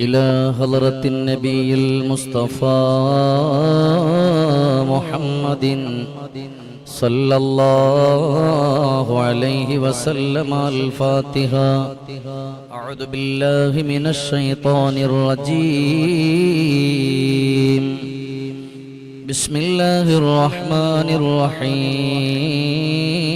إلى حضرة النبي المصطفى محمد صلى الله عليه وسلم الفاتحة. أعوذ بالله من الشيطان الرجيم. بسم الله الرحمن الرحيم.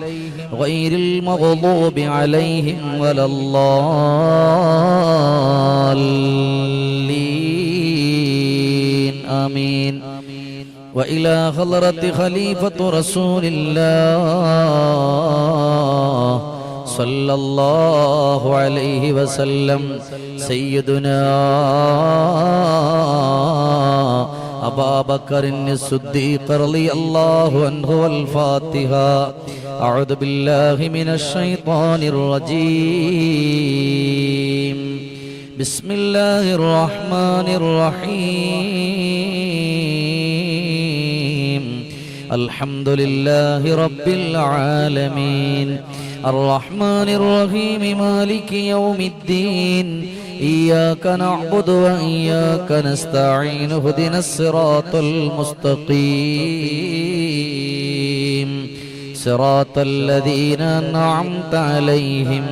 غير المغضوب عليهم ولا الضالين. آمين. وإلى حضرة خليفة رسول الله صلى الله عليه وسلم سيدنا أبا بكر الصديق رضي الله عنه والفاتحة. أعوذ بالله من الشيطان الرجيم. بسم الله الرحمن الرحيم. الحمد لله رب العالمين. الرحمن الرحيم مالك يوم الدين. إياك نعبد وإياك نستعين اهدنا الصراط المستقيم. صراط الذين أنعمت عليهم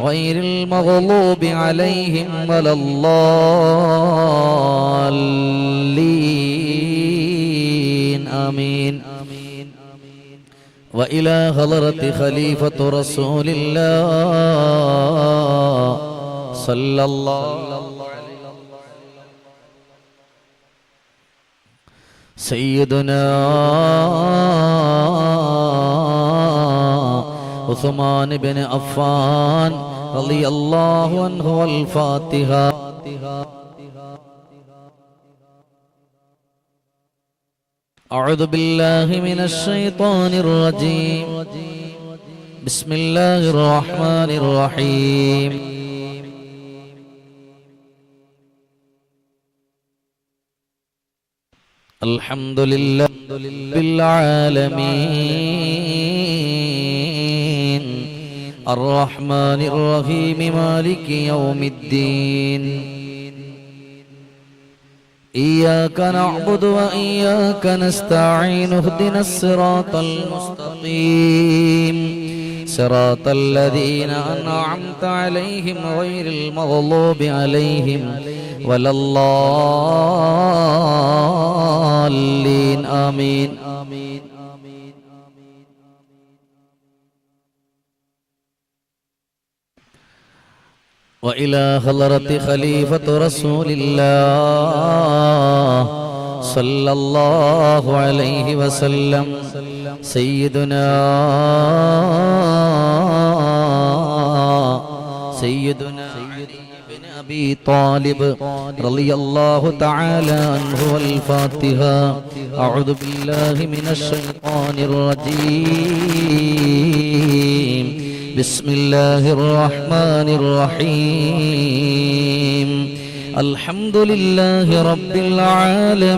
غير المغضوب عليهم ولا الضالين. آمين. وإلى حضرة خليفة رسول الله. صلى الله سيدنا عثمان بن عفان رضي الله عنه والفاتحة. أعوذ بالله من الشيطان الرجيم. بسم الله الرحمن الرحيم. الحمد لله رب العالمين. الرحمن الرحيم مالك يوم الدين. إياك نعبد وإياك نستعين اهدنا الصراط المستقيم. صراط الذين أنعمت عليهم غير المغضوب عليهم ولا الضالين آمين. وإلى حضرة خليفة رسول الله صلى الله عليه وسلم. سيدنا سيدنا علي بن أبي طالب رضي الله تعالى عنه والفاتحة أعوذ بالله من الشيطان الرجيم بسم الله الرحمن الرحيم الحمد لله رب العالمين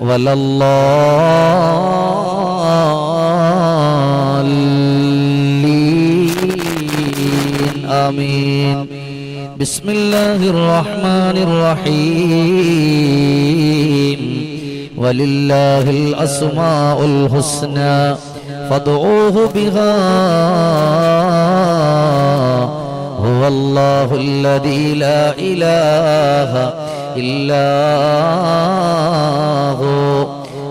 ولا الضالين آمين. بسم الله الرحمن الرحيم ولله الأسماء الحسنى فادعوه بها. هو الله الذي لا إله إلا هو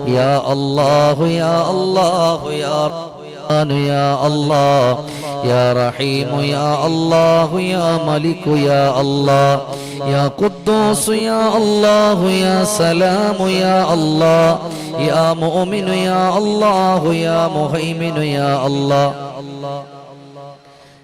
يا الله يا الله يا رحمن يا الله. يا رحيم يا الله. يا ملك يا الله. يا قدوس يا الله. يا سلام يا الله. يا مؤمن يا الله. يا مهيمن يا الله.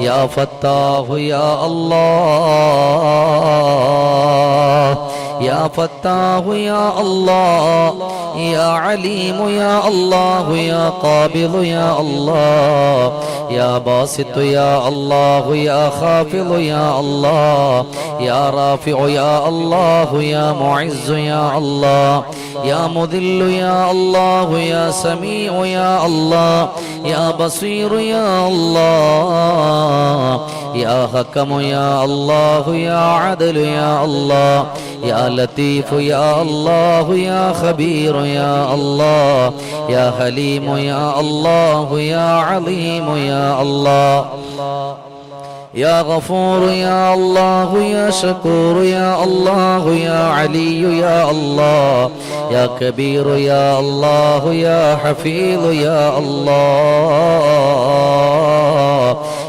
يا فتاح يا الله. يا فتاح يا الله يا عليم يا الله يا قابض يا الله يا باسط يا الله يا خافض يا الله يا رافع يا الله يا معز يا الله يا مذل يا الله يا سميع يا الله يا بصير يا الله يا حكم يا الله يا عدل يا الله يا لطيف يا الله يا خبير يا الله يا حليم يا الله يا عليم يا الله يا غفور يا الله يا شكور يا الله يا علي يا الله يا كبير يا الله يا حفيظ يا الله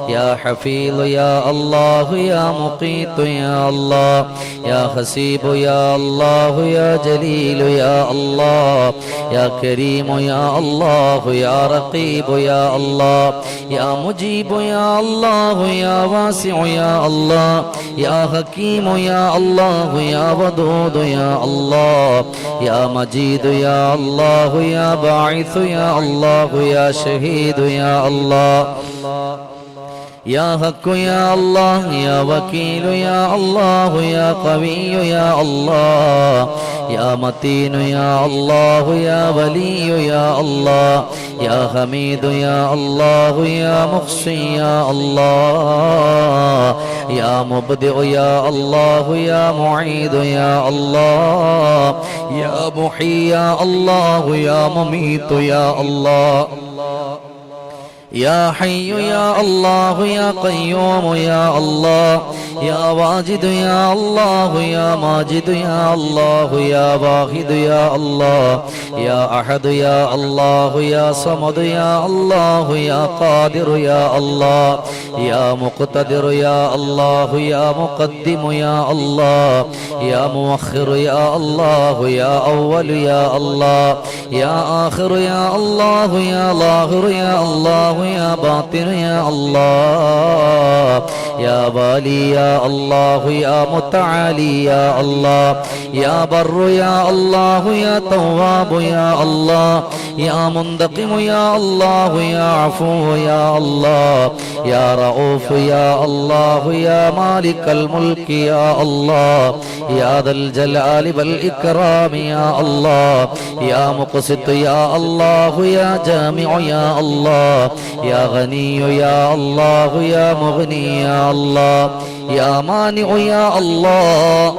يا حفيظ يا الله يا مقيت يا الله يا حسيب يا الله يا جليل يا الله يا كريم يا الله يا رقيب يا الله يا مجيب يا الله يا واسع يا الله يا حكيم يا الله يا ودود يا الله يا مجيد يا الله يا باعث يا الله يا شهيد يا الله يا حق يا الله يا وكيل يا الله يا قوي يا الله يا متين يا الله يا ولي يا الله يا حميد يا الله يا محصي يا الله يا مبدئ يا الله يا معيد يا الله يا محيي يا الله يا مميت يا الله يا حي يا الله يا قيوم يا الله يا واجد يا الله يا ماجد يا الله يا واحد يا الله يا أحد يا الله يا صمد يا الله يا قادر يا الله يا مقتدر يا الله يا مقدم يا الله يا مؤخر يا الله يا أول يا الله يا آخر يا الله يا ظاهر يا الله يا باطن يا الله. يا بالي يا الله يا متعالي يا الله يا بر يا الله يا تواب يا الله يا منتقم يا الله يا عفو يا الله يا رؤوف يا الله يا مالك الملك يا الله يا ذا الجلال والإكرام يا الله يا مقسط يا الله يا جامع يا الله يا غني يا الله يا مغني يا الله. يا مانع يا الله.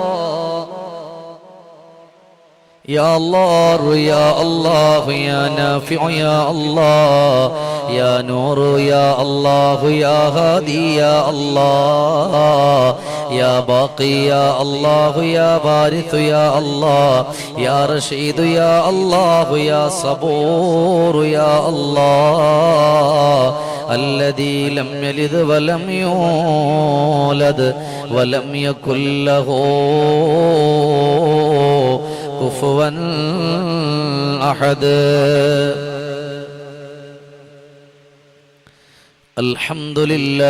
يا الله يا الله. يا نافع يا الله. يا نور يا الله. يا هادي يا الله. يا باقي يا الله. يا بارث يا الله. يا رشيد يا الله. يا صبور يا الله. الذي لم يلد ولم يولد ولم يكن له كفوا أحد. الحمد لله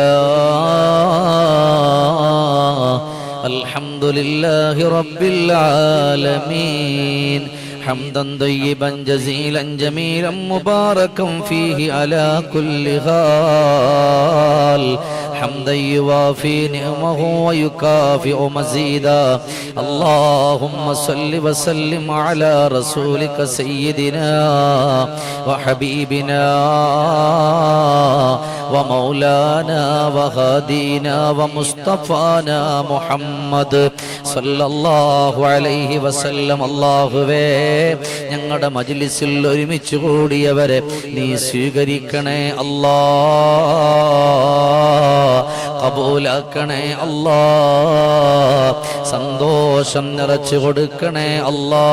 الحمد لله رب العالمين حمدا طيبا جزيلا جميلا مباركا فيه على كل حال. حمدا يوافي نعمه ويكافئ مزيدا اللهم صل وسلم على رسولك سيدنا وحبيبنا ومولانا وهادينا ومصطفانا محمد صلى الله عليه وسلم അള്ളാഹുവേ ഞങ്ങളുടെ മജ്ലിസിൽ ഒരുമിച്ച് കൂടിയവരെ നീ സ്വീകരിക്കണേ അല്ലാ കബൂലാക്കണേ അല്ലാ സന്തോഷം നിറച്ചു കൊടുക്കണേ അല്ലാ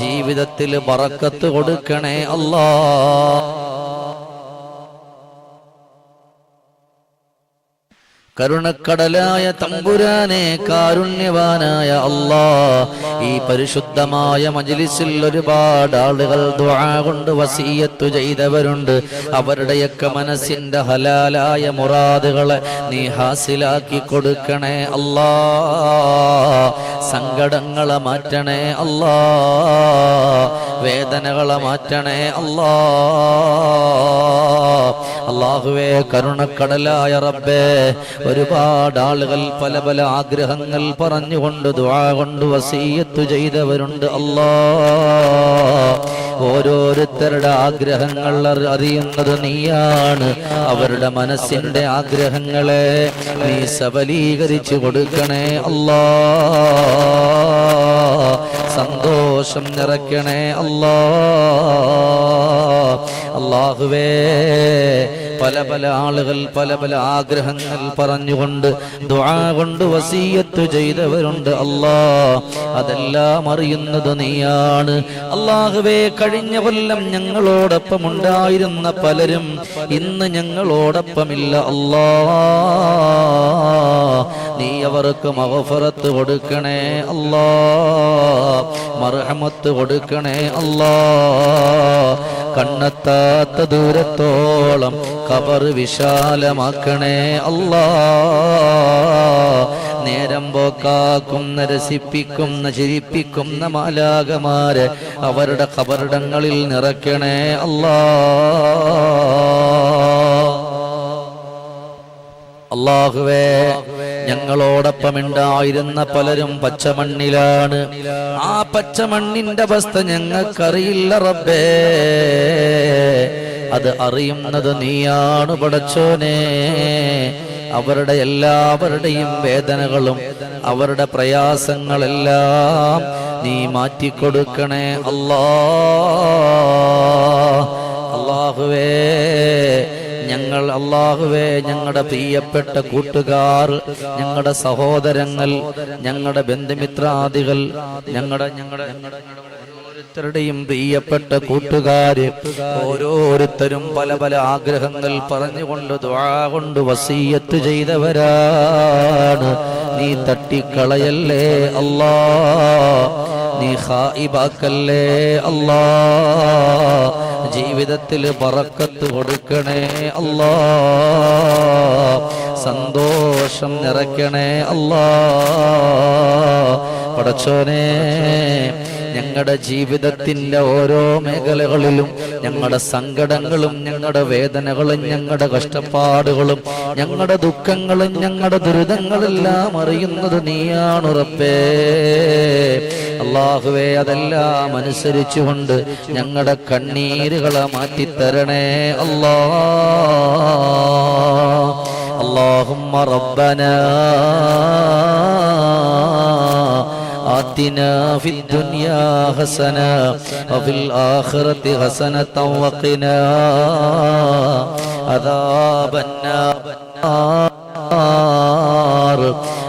ജീവിതത്തിൽ പറക്കത്ത് കൊടുക്കണേ അല്ലാ കരുണക്കടലായ തമ്പുരാനെ കാരുണ്യവാനായ അല്ലാ ഈ പരിശുദ്ധമായ മജ്ലിസിൽ ഒരുപാട് ആളുകൾ കൊണ്ട് വസീയത്തു ചെയ്തവരുണ്ട്. അവരുടെയൊക്കെ മനസ്സിന്റെ ഹലാലായ മുറാദുകളെ നീ ഹാസിലാക്കി കൊടുക്കണേ അല്ലാ സങ്കടങ്ങളെ മാറ്റണേ അല്ലാ വേദനകളെ മാറ്റണേ അല്ലാ അള്ളാഹുവേ കരുണക്കടലായ റബ്ബേ ഒരുപാട് ആളുകൾ പല പല ആഗ്രഹങ്ങൾ പറഞ്ഞുകൊണ്ട് ദുആ കൊണ്ട് വസീയത്ത് ചെയ്തവരുണ്ട് അല്ലാ. ഓരോരുത്തരുടെ ആഗ്രഹങ്ങൾ അറിയുന്നത് നീയാണ്. അവരുടെ മനസ്സിന്റെ ആഗ്രഹങ്ങളെ നീ സബലീകരിച്ചു കൊടുക്കണേ അല്ലാ. സന്തോഷം നിറയ്ക്കണേ അല്ലാ. അള്ളാഹുവേ പല പല ആളുകൾ പല പല ആഗ്രഹങ്ങൾ പറഞ്ഞുകൊണ്ട് ദുആ കൊണ്ട് വസീയത്ത് ചെയ്തവരുണ്ട്. അല്ലാ അതെല്ലാം അറിയുന്നത് നീയാണ്. അള്ളാഹുവേ കഴിഞ്ഞ കൊല്ലം ഞങ്ങളോടൊപ്പം ഉണ്ടായിരുന്ന പലരും ഇന്ന് ഞങ്ങളോടൊപ്പമില്ല. അല്ലാ നീ അവർക്ക് മഹഫറത്ത് കൊടുക്കണേ. അല്ലാ മർഹമത്ത് കൊടുക്കണേ. അല്ലാ കണ്ണെത്താത്ത ദൂരത്തോളം കബർ വിശാലമാക്കണേ അല്ലാ. നേരം പോക്കാക്കുന്ന രസിപ്പിക്കുന്ന ചിരിപ്പിക്കുന്ന മാലാകമാര് അവരുടെ കബറിടങ്ങളിൽ നിറയ്ക്കണേ അല്ലാ. അള്ളാഹുവേ ഞങ്ങളോടൊപ്പം ഉണ്ടായിരുന്ന പലരും പച്ചമണ്ണിലാണ്. ആ പച്ചമണ്ണിന്റെ അവസ്ഥ ഞങ്ങൾക്കറിയില്ല റബ്ബേ. അത് അറിയുന്നത് നീയാണ് പടച്ചോനെ. അവരുടെ എല്ലാവരുടെയും വേദനകളും അവരുടെ പ്രയാസങ്ങളെല്ലാം നീ മാറ്റിക്കൊടുക്കണേ അല്ലാ. പ്രിയപ്പെട്ട കൂട്ടുകാർ ഞങ്ങളുടെ സഹോദരങ്ങൾ ഞങ്ങളുടെ ബന്ധുമിത്രാദികൾ ഞങ്ങളുടെ ഞങ്ങളുടെ ഓരോരുത്തരുടെയും പ്രിയപ്പെട്ട കൂട്ടുകാര് ഓരോരുത്തരും പല പല ആഗ്രഹങ്ങൾ പറഞ്ഞുകൊണ്ട് ദ്വാ കൊണ്ട് വസീയത്ത് ചെയ്തവരാണ്. നീ തട്ടിക്കളയല്ലേ അല്ലാ? നീ ഹായിബാക്കല്ലേ അല്ലാ? ജീവിതത്തിൽ പറക്കത്ത് കൊടുക്കണേ അല്ലാ. സന്തോഷം നിറയ്ക്കണേ അല്ലാ. പടച്ചോനെ ഞങ്ങളുടെ ജീവിതത്തിന്റെ ഓരോ മേഖലകളിലും ഞങ്ങളുടെ സങ്കടങ്ങളും ഞങ്ങളുടെ വേദനകളും ഞങ്ങളുടെ കഷ്ടപ്പാടുകളും ഞങ്ങളുടെ ദുഃഖങ്ങളും ഞങ്ങളുടെ ദുരിതങ്ങളെല്ലാം അറിയുന്നത് നീയാണ് ഉറപ്പേ അള്ളാഹുവേ അതെല്ലാം അനുസരിച്ചുകൊണ്ട് ഞങ്ങളുടെ കണ്ണീരുകളെ മാറ്റിത്തരണേ അല്ലാ اللهم ربنا آتنا في الدنيا حسنة وفي الآخرة حسنة وقنا عذاب النار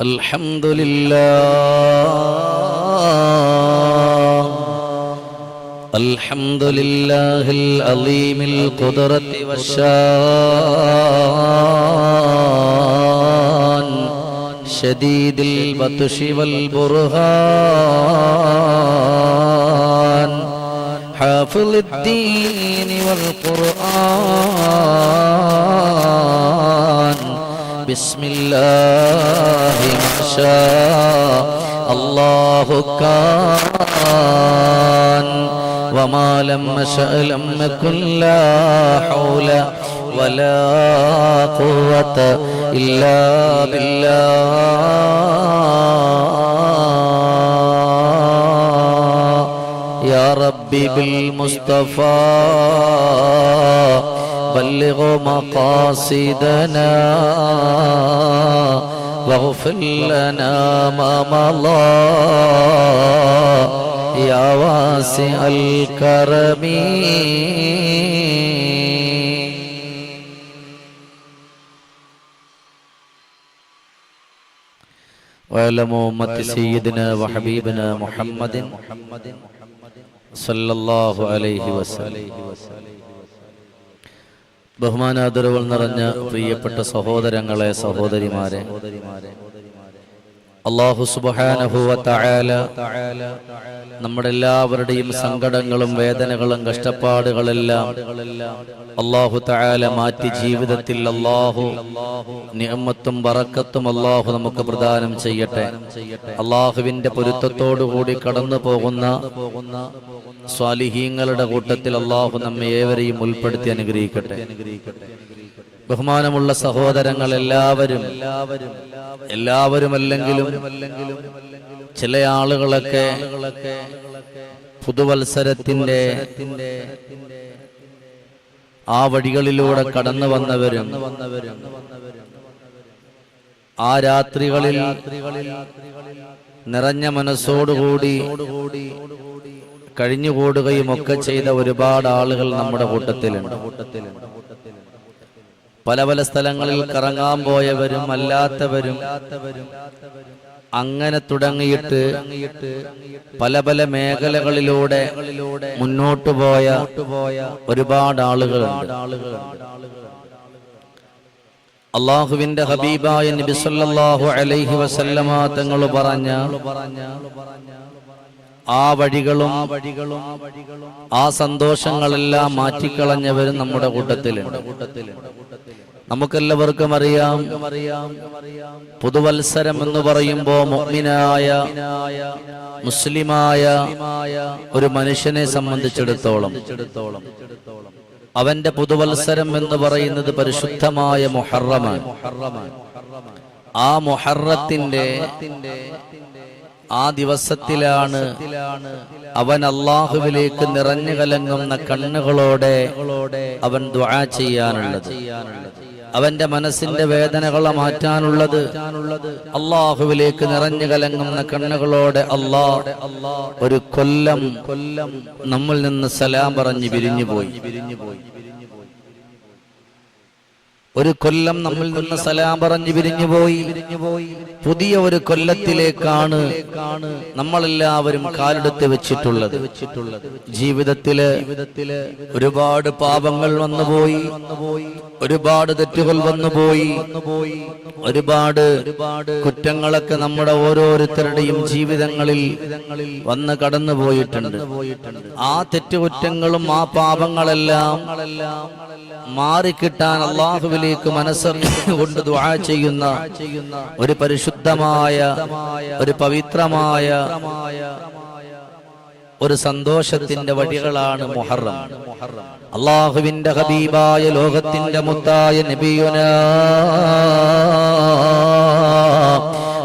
الحمد لله الحمد لله العظيم القدرة والشان شديد البطش والبرهان حافظ الدين والقرآن بسم الله ما شاء الله كان. وما لم يشأ لم يكن لا حول ولا قوة إلا بالله. يا ربي بالمصطفى بلغ مقاصدنا واغفر لنا ما مضى. يا واسع الكرم. واعلموا أمة سيدنا وحبيبنا محمد صلى الله عليه وسلم. ബഹുമാനാദരവുകൾ നിറഞ്ഞ പ്രിയപ്പെട്ട സഹോദരങ്ങളെ സഹോദരിമാരെ. അള്ളാഹു സുബാനഹുവ തആല നമ്മുടെ എല്ലാവരുടെയും സങ്കടങ്ങളും വേദനകളും കഷ്ടപ്പാടുകളെല്ലാം അള്ളാഹു തആല മാറ്റി ജീവിതത്തിൽ അള്ളാഹു നിഅമത്തും ബറക്കത്തും അള്ളാഹു നമുക്ക് പ്രദാനം ചെയ്യട്ടെ. അള്ളാഹുവിന്റെ പൊരുത്തത്തോടുകൂടി കടന്നു പോകുന്ന സ്വാലിഹീങ്ങളുടെ കൂട്ടത്തിൽ അള്ളാഹു നമ്മെ ഏവരെയും ഉൾപ്പെടുത്തി അനുഗ്രഹിക്കട്ടെ. ബഹുമാനമുള്ള സഹോദരങ്ങൾ എല്ലാവരും എല്ലാവരും അല്ലെങ്കിലും ചില ആളുകളൊക്കെ പുതുവത്സരത്തിന്റെ ആ വഴികളിലൂടെ കടന്നു വന്നവരും ആ രാത്രികളിൽ നിറഞ്ഞ മനസ്സോടുകൂടി കഴിഞ്ഞുകൂടുകയും ഒക്കെ ചെയ്ത ഒരുപാട് ആളുകൾ നമ്മുടെ കൂട്ടത്തിലുണ്ട്. പല പല സ്ഥലങ്ങളിൽ കറങ്ങാൻ പോയവരും അല്ലാത്തവരും അങ്ങനെ തുടങ്ങിയിട്ട് പല പല മേഖലകളിലൂടെ മുന്നോട്ട് പോയ ഒരുപാട് ആളുകളുണ്ട്. അള്ളാഹുവിന്റെ ഹബീബായ നബി സല്ലല്ലാഹു അലൈഹി വസല്ലമ തങ്ങൾ പറഞ്ഞ ആ വഴികളും ആ സന്തോഷങ്ങളെല്ലാം മാറ്റിക്കളഞ്ഞവരും നമ്മുടെ കൂട്ടത്തിൽ നമുക്കെല്ലാവർക്കും അറിയാം. പുതുവത്സരം എന്ന് പറയുമ്പോ മുഅ്മിനായ മുസ്ലിമായ ഒരു മനുഷ്യനെ സംബന്ധിച്ചിടത്തോളം അവന്റെ പുതുവത്സരം എന്ന് പറയുന്നത് പരിശുദ്ധമായ മൊഹറമാണ്. ആ മുഹറത്തിന്റെ ആ ദിവസത്തിലാണ് അവൻ അള്ളാഹുവിലേക്ക് നിറഞ്ഞു കലങ്ങുന്ന കണ്ണുകളോടെ അവൻ ദ്വാ ചെയ്യാനുള്ളത്. അവന്റെ മനസ്സിന്റെ വേദനകളെ മാറ്റാനുള്ളത് അള്ളാഹുവിലേക്ക് നിറഞ്ഞു കലങ്ങുന്ന കണ്ണുകളോടെ അള്ളാ ഒരു കൊല്ലം കൊല്ലം നമ്മിൽ നിന്ന് സലാം പറഞ്ഞ് പിരിഞ്ഞുപോയി ഒരു കൊല്ലം നമ്മിൽ നിന്ന് സലാം പറഞ്ഞ് പിരിഞ്ഞുപോയി പുതിയ ഒരു കൊല്ലത്തിലേക്കാണ് നമ്മളെല്ലാവരും കാലെടുത്ത് വെച്ചിട്ടുള്ളത്. ജീവിതത്തിൽ ഒരുപാട് പാപങ്ങൾ വന്നുപോയി. ഒരുപാട് തെറ്റുകൾ വന്നുപോയി. ഒരുപാട് കുറ്റങ്ങളൊക്കെ നമ്മുടെ ഓരോരുത്തരുടെയും ജീവിതങ്ങളിൽ വന്ന് കടന്നു പോയിട്ടുണ്ട് ആ തെറ്റുകുറ്റങ്ങളും ആ പാപങ്ങളെല്ലാം മാറിക്കിട്ടാൻ അള്ളാഹുവിലേക്ക് മനസ്സറിഞ്ഞുകൊണ്ട് ദുആ ചെയ്യുന്ന ഒരു പരിശുദ്ധമായ ഒരു പവിത്രമായ ഒരു സന്തോഷത്തിന്റെ വഴികളാണ് മുഹറം. അള്ളാഹുവിന്റെ ഹബീബായ ലോകത്തിന്റെ മുത്തായ നബിയുന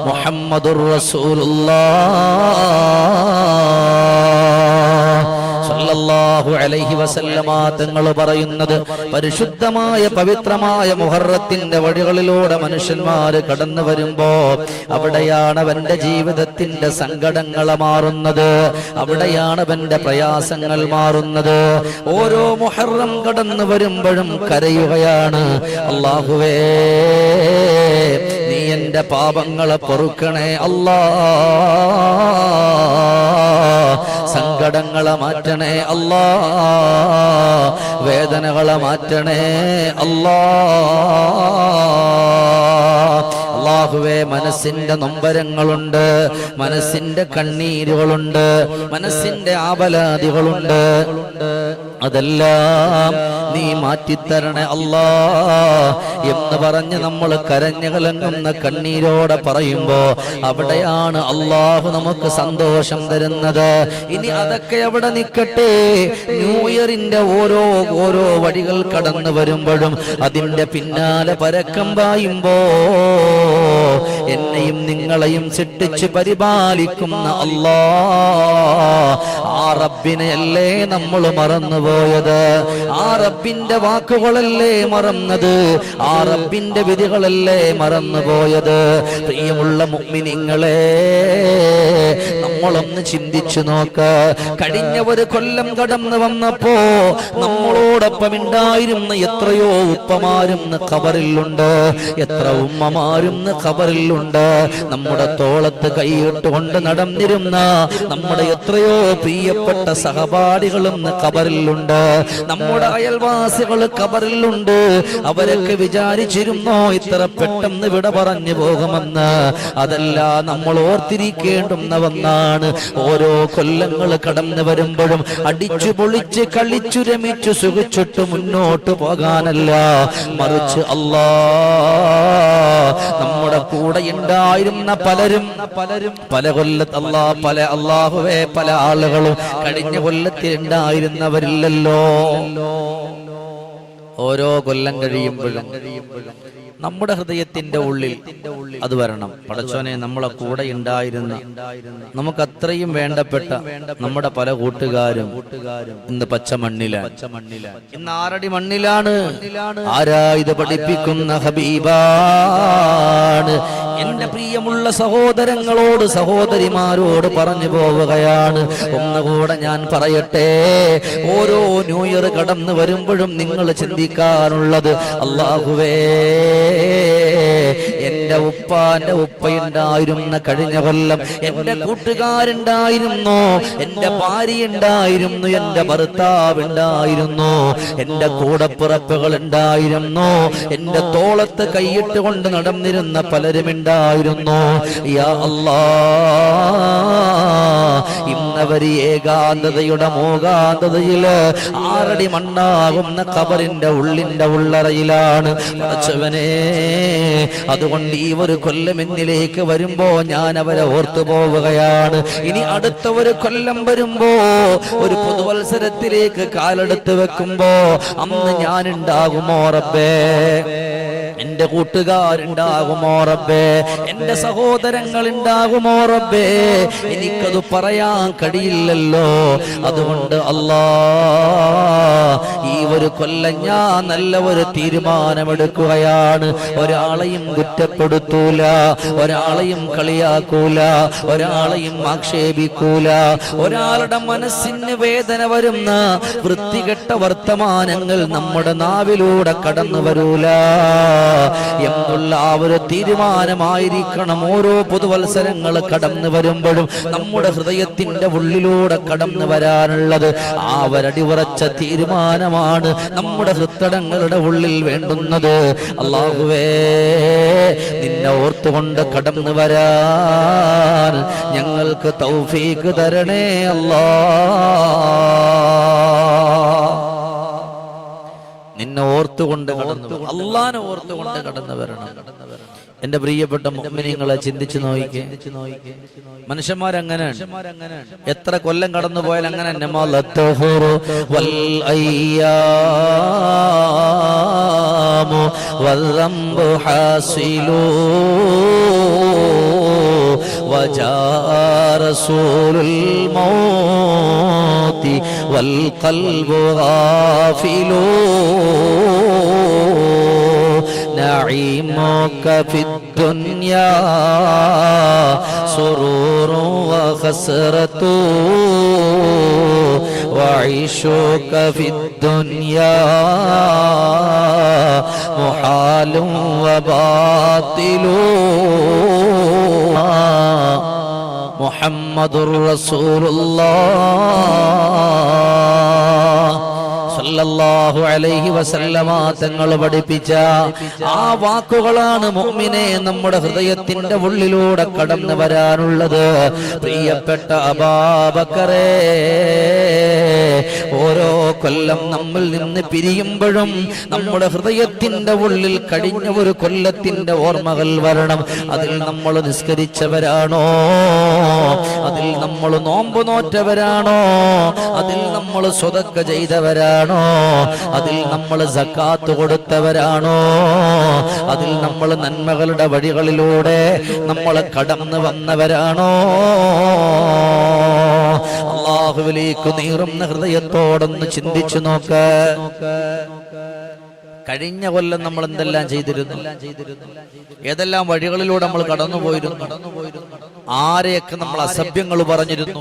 മുഹമ്മദുർ റസൂലുള്ളാഹ് സല്ലല്ലാഹു അലൈഹി വസല്ലമ തങ്ങൾ പറയുന്നത് പരിശുദ്ധമായ പവിത്രമായ മുഹറത്തിന്റെ വഴികളിലൂടെ മനുഷ്യന്മാർ കടന്നു വരുമ്പോ അവിടെയാണ് അവന്റെ ജീവിതത്തിന്റെ സങ്കടങ്ങൾ മാറുന്നത്. അവിടെയാണ് അവന്റെ പ്രയാസങ്ങൾ മാറുന്നത്. ഓരോ മുഹറം കടന്നു വരുമ്പോഴും കരയുകയാണ്. അള്ളാഹുവേ നീ എന്റെ പാപങ്ങളെ പൊറുക്കണേ അല്ലാ. സങ്കടങ്ങളെ മാറ്റണേ അല്ലാ. വേദനകളെ മാറ്റണേ അല്ലാ. അള്ളാഹുവേ മനസ്സിന്റെ നൊമ്പരങ്ങളുണ്ട് മനസ്സിന്റെ കണ്ണീരുകളുണ്ട് മനസ്സിന്റെ ആപലാദികളുണ്ട് അതെല്ലാം നീ മാറ്റിത്തരണേ അല്ലാ എന്ന് പറഞ്ഞ് നമ്മൾ കരഞ്ഞു കലങ്ങുന്ന കണ്ണീരോടെ പറയുമ്പോ അവിടെയാണ് അള്ളാഹു നമുക്ക് സന്തോഷം തരുന്നത്. ഇനി അതൊക്കെ അവിടെ നിൽക്കട്ടെ ന്യൂ ഇയറിന്റെ ഓരോ ഓരോ വഴികൾ കടന്നു വരുമ്പോഴും അതിന്റെ പിന്നാലെ പരക്കം പായുമ്പോ Oh. എന്നെയും നിങ്ങളെയും സൃഷ്ടിച്ച് പരിപാലിക്കുന്ന അല്ലാ ആ റബ്ബിനെയല്ലേ നമ്മൾ മറന്നുപോയത്? ആ റബ്ബിന്റെ വാക്കുകളല്ലേ മറന്നത്? ആ റബ്ബിന്റെ വിധികളല്ലേ മറന്നുപോയത്? പ്രിയമുള്ള മുഗ്മിനിങ്ങളെ നമ്മളൊന്ന് ചിന്തിച്ചു നോക്ക. കഴിഞ്ഞ ഒരു കൊല്ലം കടന്നു വന്നപ്പോ നമ്മളോടൊപ്പം ഉണ്ടായിരുന്ന എത്രയോ ഉപ്പമാരും കബറിലുണ്ട് എത്ര ഉമ്മമാരും ഖബറിലുണ്ട് നമ്മുടെ തോളത്ത് കൈയിട്ടുകൊണ്ട് നടന്നിരുന്ന നമ്മുടെ എത്രയോ പ്രിയപ്പെട്ട സഹപാഠികളും കബറിലുണ്ട്. നമ്മുടെ അയൽവാസികൾ കബറിലുണ്ട്. അവരൊക്കെ വിചാരിച്ചിരുന്നോ ഇത്ര പെട്ടെന്ന് വിട പറഞ്ഞു പോകുമെന്ന്. അതല്ല നമ്മൾ ഓർത്തിരിക്കേണ്ടുന്നവന്നാണ് ഓരോ കൊല്ലങ്ങൾ കടന്നു വരുമ്പോഴും അടിച്ചു പൊളിച്ച് കളിച്ചു രമിച്ചു സുഖിച്ചിട്ട് മുന്നോട്ട് പോകാനല്ല. മറിച്ച് അല്ലാ നമ്മുടെ കൂടെ ഉണ്ടായിരുന്ന പലരും പലരും പല കൊല്ലത്ത് അല്ലാ പല അള്ളാഹുവേ പല ആളുകളും കഴിഞ്ഞ കൊല്ലത്തിൽ ഉണ്ടായിരുന്നവരില്ലല്ലോ. ഓരോ കൊല്ലം കഴിയുമ്പോഴും നമ്മുടെ ഹൃദയത്തിന്റെ ഉള്ളിൽ അത് വരണം. പടച്ചോനെ നമ്മളെ കൂടെ ഉണ്ടായിരുന്ന നമുക്ക് അത്രയും വേണ്ടപ്പെട്ട നമ്മുടെ പല കൂട്ടുകാരും ഇന്ന് പച്ച മണ്ണിലാണ് ഇന്ന് ആറടി മണ്ണിലാണ്. ആരാ ഇത് പഠിപ്പിക്കുന്ന ഹബീബാണ്? എന്റെ പ്രിയമുള്ള സഹോദരങ്ങളോട് സഹോദരിമാരോട് പറഞ്ഞു പോവുകയാണ്. ഒന്നുകൂടെ ഞാൻ പറയട്ടെ ഓരോ ന്യൂ ഇയർ കടന്നു വരുമ്പോഴും നിങ്ങൾ ചിന്തിക്കാറുള്ളത് അള്ളാഹുവേ എന്റെ ഉപ്പാന്റെ ഉപ്പയുണ്ടായിരുന്ന കഴിഞ്ഞ കൊല്ലം എന്റെ കൂട്ടുകാരുണ്ടായിരുന്നു? എന്റെ ഭാര്യ ഉണ്ടായിരുന്നു എന്റെ ഭർത്താവ് ഉണ്ടായിരുന്നു എന്റെ കൂടപ്പിറപ്പുകൾ ഉണ്ടായിരുന്നു എന്റെ തോളത്ത് കൈയിട്ട് കൊണ്ട് നടന്നിരുന്ന പലരും ഉണ്ടായിരുന്നു യാ അല്ലാ ഇന്നവര് ഏകാന്തതയുടെ മോകാന്തതയിൽ ആറടി മണ്ണാകുന്ന കബറിന്റെ ഉള്ളിന്റെ ഉള്ളറയിലാണ്. അതുകൊണ്ട് ഈ ഒരു കൊല്ലം എന്നിലേക്ക് വരുമ്പോ ഞാൻ അവരെ ഓർത്തു പോവുകയാണ്. ഇനി അടുത്ത ഒരു കൊല്ലം വരുമ്പോ ഒരു പുതുവത്സരത്തിലേക്ക് കാലെടുത്ത് വെക്കുമ്പോ അന്ന് ഞാൻ ഉണ്ടാകുമോ റബ്ബേ? എന്റെ കൂട്ടുകാരുണ്ടാകുമോ റബ്ബേ? എന്റെ സഹോദരങ്ങൾ ഉണ്ടാകുമോ റബ്ബേ? എനിക്കത് പറയാൻ കഴിയില്ലല്ലോ. അതുകൊണ്ട് അല്ലാ ഈ ഒരു കൊല്ലം ഞാൻ നല്ല ഒരു തീരുമാനമെടുക്കുകയാണ്. ഒരാളെയും കുറ്റപ്പെടുത്തൂല ഒരാളെയും കളിയാക്കൂല ഒരാളെയും ആക്ഷേപിക്കൂല. ഒരാളുടെ മനസ്സിന് വേദന വരുന്ന വൃത്തികെട്ട വർത്തമാനങ്ങൾ നമ്മുടെ നാവിലൂടെ കടന്നു വരൂല എന്നുള്ള ആ ഒരു തീരുമാനമായിരിക്കണം. ഓരോ പുതുവത്സരങ്ങൾ കടന്നു വരുമ്പോഴും നമ്മുടെ ഹൃദയത്തിന്റെ ഉള്ളിലൂടെ കടന്നു വരാനുള്ളത് ആ ഒരടിയുറച്ച തീരുമാനമാണ് നമ്മുടെ ഹൃത്തടങ്ങളുടെ ഉള്ളിൽ വേണ്ടുന്നത്. അള്ളാഹുവേ നിന്നെ ഓർത്തുകൊണ്ട് കടന്നു വരാൻ ഞങ്ങൾക്ക് തൗഫീക്ക് തരണേ അല്ലാ. നിന്നെ ഓർത്തുകൊണ്ട് കടന്നു അള്ളാനെ ഓർത്തുകൊണ്ട് കടന്നു വരണം. എന്റെ പ്രിയപ്പെട്ട മുഅ്മിനീങ്ങളെ ചിന്തിച്ചു നോക്കി മനുഷ്യന്മാരങ്ങനെയാണ് എത്ര കൊല്ലം കടന്നു പോയാൽ അങ്ങനെ ഹാസിലൂ. وجاء رسول الموت والقلب غافل. نعيمك في الدنيا سرور وخسرة. وعيشك في الدنيا محال وباطل. محمد رسول الله. സല്ലല്ലാഹു അലൈഹി വസല്ലമ തങ്ങൾ പഠിപ്പിച്ച ആ വാക്കുകളാണ് മുഅ്മിനെ നമ്മുടെ ഹൃദയത്തിന്റെ ഉള്ളിലൂടെ കടന്നു വരാനുള്ളത്. പ്രിയപ്പെട്ട അബാബക്കറേ ഓരോ കൊല്ലം നമ്മൾ നിന്ന് പിരിയുമ്പോഴും നമ്മുടെ ഹൃദയത്തിന്റെ ഉള്ളിൽ കഴിഞ്ഞ ഒരു കൊല്ലത്തിന്റെ ഓർമ്മകൾ വരണം. അതിൽ നമ്മൾ നിസ്കരിച്ചവരാണോ? അതിൽ നമ്മൾ നോമ്പ് നോറ്റവരാണോ? അതിൽ നമ്മൾ സ്വതക്ക ചെയ്തവരാണോ? അതിൽ നമ്മൾ സക്കാത്ത് കൊടുത്തവരാണോ? അതിൽ നമ്മൾ നന്മകളുടെ വഴികളിലൂടെ നമ്മൾ കടന്നു വന്നവരാണോ? അള്ളാഹുവിലേക്ക് നീറുന്ന ഹൃദയത്തോടൊന്ന് ചിന്തിച്ചു നോക്ക്. കഴിഞ്ഞ കൊല്ലം നമ്മൾ എന്തെല്ലാം ചെയ്തിരുന്നു? ഏതെല്ലാം വഴികളിലൂടെ നമ്മൾ കടന്നുപോയിരുന്നു? ആരെയൊക്കെ നമ്മൾ അസഭ്യങ്ങൾ പറഞ്ഞിരുന്നു?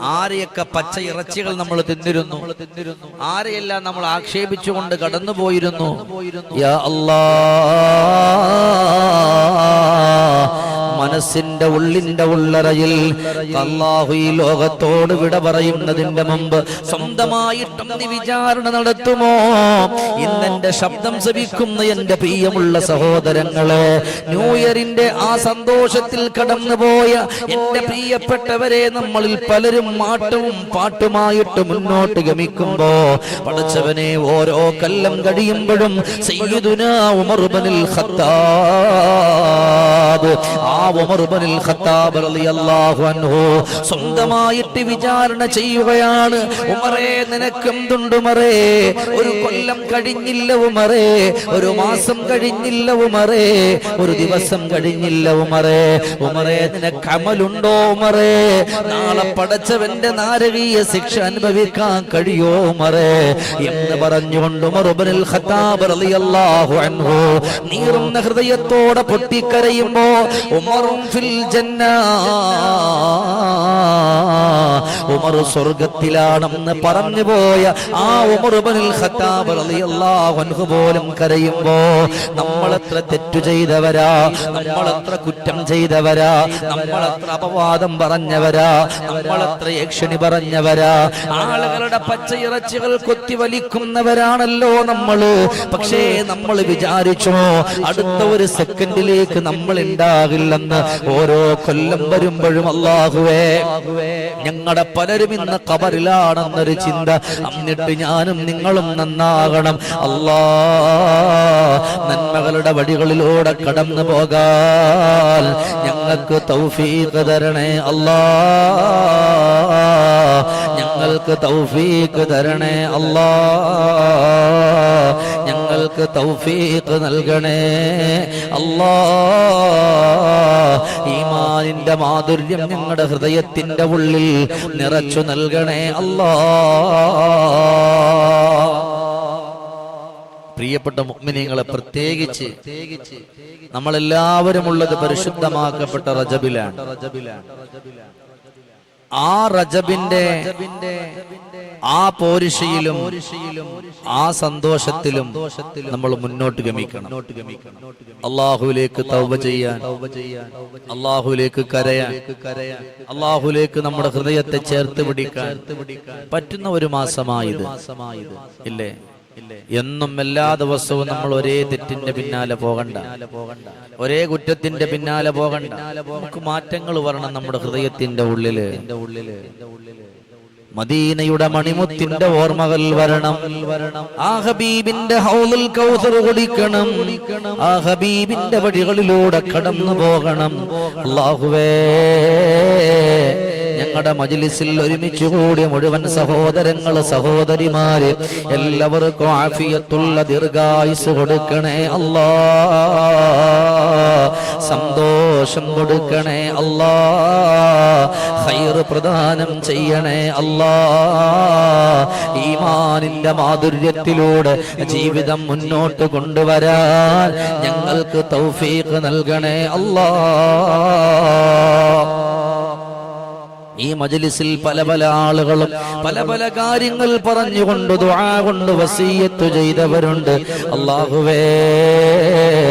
ആരെയൊക്കെ പച്ച ഇറച്ചികൾ നമ്മൾ തിന്നിരുന്നു? ആരെയെല്ലാം നമ്മൾ ആക്ഷേപിച്ചുകൊണ്ട് കടന്നുപോയിരുന്നു? യാ അല്ലാ. മനസ്സിന്റെ ഉള്ളിന്റെ ഉള്ളറയിൽ അള്ളാഹു ഈ ലോകത്തോട് വിട പറയുന്നതിന്റെ മുമ്പ് സ്വന്തമായിട്ടും വിചാരണ നടത്തുമോ? ഇന്നെന്റെ ശബ്ദം ശ്രവിക്കുന്ന എന്റെ പ്രിയമുള്ള സഹോദരങ്ങളെ ന്യൂ ഇയറിന്റെ ആ സന്തോഷത്തിൽ കടന്നുപോയ എന്റെ പ്രിയപ്പെട്ടവരെ നമ്മളിൽ പലരും മാട്ടവും പാട്ടുമായിട്ട് മുന്നോട്ട് ഗമിക്കുമ്പോ പടച്ചവനെ ഓരോ കല്ലം കഴിയുമ്പോഴും സയ്യിദുന ഉമർബനിൽ ഖത്താബ്. ആ ഖത്താബ് റളിയല്ലാഹു അൻഹു സ്വന്തമായിട്ട് വിചാരണ ചെയ്യുകയാണ്. ഉമറേ നിനക്കെന്തുണ്ട് ഉമറേ? ഒരു കൊല്ലം കഴിഞ്ഞില്ല ഉമറേ. ഒരു മാസം കഴിഞ്ഞില്ല ഉമറേ. ഒരു ദിവസം കഴിഞ്ഞില്ല ഉമറേ. ഉമറേ നിനക്ക് അമലുണ്ടോ ഉമറേ? നാളെ പടച്ചവന്റെ നാരകീയ ശിക്ഷ അനുഭവിക്കാൻ കഴിയോ ഉമറേ? എന്ന് പറഞ്ഞുകൊണ്ട് ഉമറുബനിൽ ഖത്താബ് റളിയല്ലാഹു അൻഹു നീറുന്ന ഹൃദയത്തോടെ പൊട്ടിക്കരയുമ്പോ ഉമറും ഫിൽ ഉമർ സ്വർഗത്തിലാണെന്ന് പറഞ്ഞു പോയ ആ ഉമർബനിൽ ഖത്താബ് റളിയല്ലാഹു അൻഹു പോലും കരയുമ്പോ നമ്മളെത്ര തെറ്റു ചെയ്തവരാ നമ്മളെത്ര കുറ്റം ചെയ്തവരാ നമ്മളെത്ര അപവാദം പറഞ്ഞവരാ നമ്മളെത്ര യക്ഷണി പറഞ്ഞവരാ ആളുകളുടെ പച്ചയിറച്ചികൾ കൊത്തി വലിക്കുന്നവരാണല്ലോ നമ്മൾ. പക്ഷേ നമ്മൾ വിചാരിച്ചോ അടുത്ത ഒരു സെക്കൻഡിലേക്ക് നമ്മൾ ഉണ്ടാകില്ലെന്ന് ഓരോ കൊല്ലം വരുമ്പോഴും അള്ളാഹുവേ ഞങ്ങളുടെ പലരും ഇന്ന് കബറിലാണെന്നൊരു ചിന്ത. എന്നിട്ട് ഞാനും നിങ്ങളും നന്നാകണം. അല്ലാ നന്മകളുടെ വഴികളിലൂടെ കടന്നു പോകാൻ ഞങ്ങൾക്ക് തൗഫീഖ് തരണേ. അല്ലാ തൗഫീഖ് തരണേ അല്ലാ. ഞങ്ങൾക്ക് തൗഫീക്ക് നൽകണേ അല്ലാ. ഈമാനിന്റെ മാധുര്യം ഞങ്ങളുടെ ഹൃദയത്തിന്റെ ഉള്ളിൽ നിറച്ചു നൽകണേ അല്ലാ. പ്രിയപ്പെട്ട മുഗ്മിനീങ്ങളെ പ്രത്യേകിച്ച് നമ്മളെല്ലാവരും ഉള്ളത് പരിശുദ്ധമാക്കപ്പെട്ട റജബിലാണ് റജബിലാണ്. ആ റജബിന്റെ ആ പോരിശയിലും ആ സന്തോഷത്തിലും നമ്മൾ മുന്നോട്ട് ഗമിക്കണം. അള്ളാഹുലേക്ക് തൗബ ചെയ്യാൻ അള്ളാഹുലേക്ക് കരയാൻ അള്ളാഹുലേക്ക് നമ്മുടെ ഹൃദയത്തെ ചേർത്ത് പിടിക്കാൻ പറ്റുന്ന ഒരു മാസമായത്. ഇല്ലേ? എന്നും എല്ലാ ദിവസവും നമ്മൾ ഒരേ തെറ്റിന്റെ പിന്നാലെ പോകണ്ട. ഒരേ കുറ്റത്തിന്റെ പിന്നാലെ പോകണ്ട. നമുക്ക് മാറ്റങ്ങൾ വരണം നമ്മുടെ ഹൃദയത്തിന്റെ ഉള്ളിൽ. മദീനയുടെ മണിമുത്തിന്റെ ഓർമ്മകൾ വരണം. ആ ഹബീബിന്റെ ഹൗലിൽ കൗസർ കുടിക്കണം. ആ ഹബീബിന്റെ വഴികളിലൂടെ കടന്നു പോകണം. അല്ലാഹുവേ. ഞങ്ങളുടെ മജിലിസിൽ ഒരുമിച്ച് കൂടിയ മുഴുവൻ സഹോദരങ്ങൾ സഹോദരിമാര് എല്ലാവർക്കും ആഫിയത്തുള്ള ദീർഘായുസ് കൊടുക്കണേ അല്ലാ. സന്തോഷം കൊടുക്കണേ അല്ലാ. ഹൈറ് പ്രദാനം ചെയ്യണേ അല്ലാ. ഈമാനിന്റെ മാധുര്യത്തിലൂടെ ജീവിതം മുന്നോട്ട് കൊണ്ടുവരാൻ ഞങ്ങൾക്ക് തൗഫീഖ് നൽകണേ അല്ലാ. ഈ മജലിസിൽ പല പല ആളുകളും പല പല കാര്യങ്ങൾ പറഞ്ഞുകൊണ്ട് ദുആ കൊണ്ട് വസീയത്ത് ചെയ്തവരുണ്ട്. അള്ളാഹുവേ